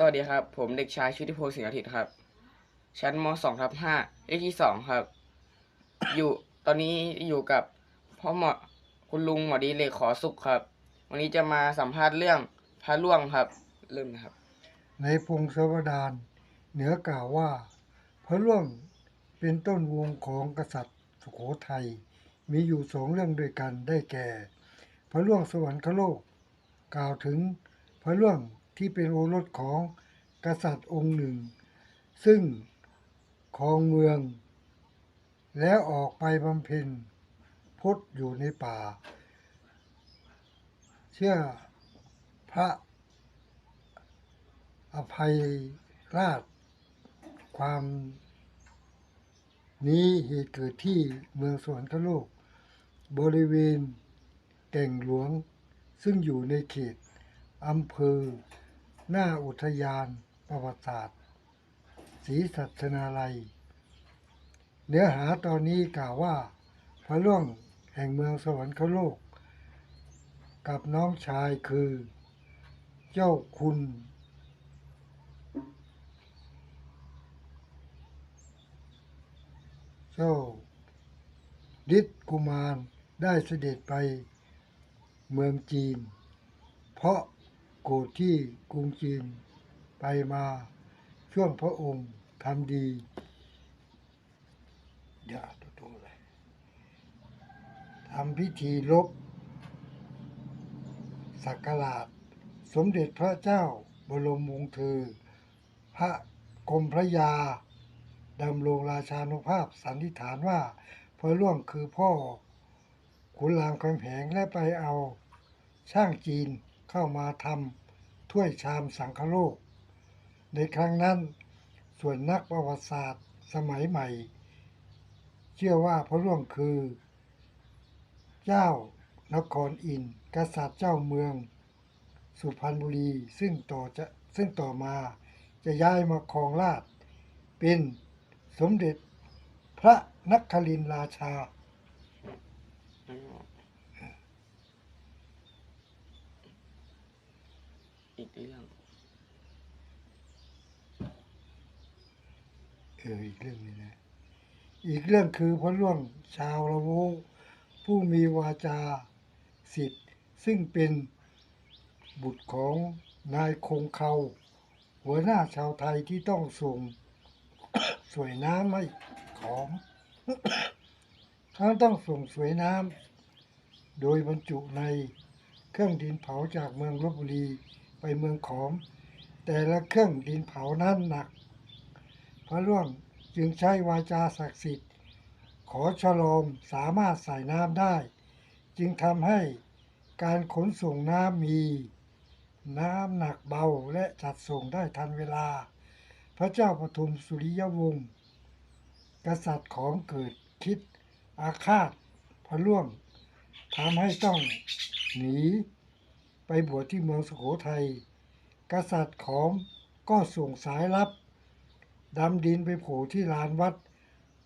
สวัสดีครับ ผมเด็กชายชุติพงศ์สิงห์อาทิตย์ครับ ชั้นม 2 ทับ5เลขที่ 2 ครับ อยู่ตอนนี้อยู่กับพ่อหมอคุณลุงหมอดีเลขขอสุขครับ วันนี้จะมาสัมภาษณ์เรื่องพระล่วงครับ เริ่มนะครับ ในพงศาวดารเหนือกล่าวว่า พระร่วงเป็นต้นวงของกษัตริย์สุโขทัยมีอยู่สองเรื่องด้วยกันได้แก่ พระร่วงสวรรคโลก กล่าวถึงพระร่วง ที่เป็นโอรสของกษัตริย์องค์หนึ่ง ซึ่งครองเมือง แล้วออกไปบำเพ็ญพจน์อยู่ในป่า เชื่อพระอภัยราช ความนี้เหตุเกิดที่เมืองสวรรคโลก บริเวณแก่งหลวงซึ่งอยู่ในเขตอำเภอ หน้าอุทยานประวัติศาสตร์ศรีสัชนาลัย เนื้อหาตอนนี้กล่าวว่า พระร่วงแห่งเมืองสวรรคโลก กับน้องชายคือ เจ้าคุณ เจ้าฤทธิ์กุมารได้เสด็จไปเมืองจีน เพราะ โกรธที่กรุงจีนไปมาช่วงพระองค์ทำดีอย่าตัวตรงเลยทำพิธีลบ สักการะสมเด็จพระเจ้าบรมวงศ์เธอ พระกรมพระยาดำรงราชานุภาพสันนิษฐานว่าพระร่วงคือพ่อขุนรามคำแหงและไปเอาช่างจีน เข้ามาทำถ้วยชามสังคโลก ในครั้งนั้น ส่วนนักประวัติศาสตร์สมัยใหม่ เชื่อว่าพระร่วงคือ เจ้านครอินกษัตริย์เจ้าเมือง สุพรรณบุรีซึ่งต่อจะซึ่งต่อมาจะย้ายมาครองราชเป็นสมเด็จพระนัครินทราชา เรื่องเอออีกเรื่องนี้นะ อีกเรื่องคือพระร่วงชาวละโวผู้มีวาจาสิทธิ์ซึ่งเป็นบุตรของนายคงเขาหัวหน้าชาวไทยที่ต้องส่งสวยน้ำให้ขอมเขาต้องส่งสวยน้ำโดยบรรจุในเครื่องดินเผาจากเมืองลบบุรี ไปเมืองขอม แต่ละเครื่องดินเผานั้นหนัก พระร่วงจึงใช้วาจาศักดิ์สิทธิ์ ขอฉลองสามารถใส่น้ำได้ จึงทำให้การขนส่งน้ำมี น้ำหนักเบาและจัดส่งได้ทันเวลา พระเจ้าปฐุมสุริยวงศ์กษัตริย์ของเกิดคิดอาฆาตพระร่วงทำให้ต้องหนี ไปบวชที่เมืองสุโขทัย กษัตริย์ของก็ส่งสายลับดำดินไปโผล่ที่ลานวัด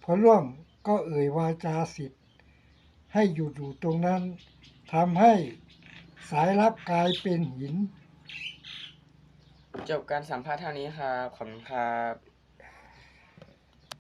พระร่วงก็เอ่ยวาจาสิทธิ์ ให้หยุดอยู่ตรงนั้นทำให้สายลับกลายเป็นหิน จบการสัมภาษณ์เท่านี้ครับ ขอบคุณครับ